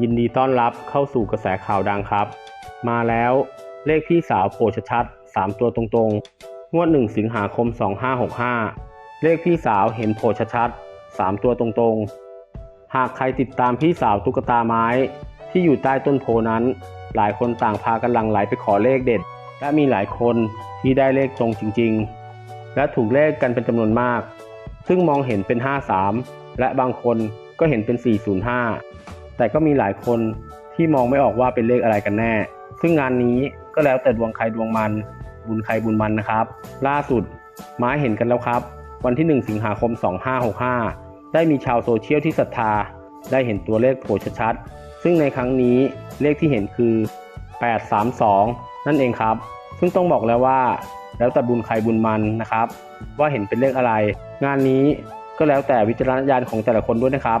ยินดีต้อนรับเข้าสู่กระแสข่าวดังครับ มาแล้วเลขพี่สาวโผล่ชัดๆ3ตัวตรงๆ งวด 1 สิงหาคม 2565 เลขพี่สาวเห็นโผล่ชัดๆ3ตัวตรงๆ หากใครติดตามพี่สาวตุ๊กตาไม้ ที่อยู่ใต้ต้นโพนั้น หลายคนต่างพากันหลังไหลไปขอเลขเด็ด และมีหลายคนที่ได้เลขตรงจริงๆ และถูกเลขกันเป็นจำนวนมาก ซึ่งมองเห็นเป็น 53 และบางคนก็เห็นเป็น 405 แต่ก็มีหลายคนที่มองไม่ออกว่าเป็นเลขอะไรกันแน่ ซึ่งงานนี้ก็แล้วแต่ดวงใครดวงมัน บุญใครบุญมันนะครับ ล่าสุดม้าเห็นกันแล้วครับ วันที่ 1 สิงหาคม 2565 ได้มีชาวโซเชียลที่ศรัทธา ได้เห็นตัวเลขโผล่ชัดๆ ซึ่งในครั้งนี้เลขที่เห็นคือ 832 นั่นเองครับ ซึ่งต้องบอกแล้วว่า แล้วแต่บุญใครบุญมันนะครับ ว่าเห็นเป็นเลขอะไร งานนี้ก็แล้วแต่วิจารณญาณของแต่ละคนด้วยนะครับ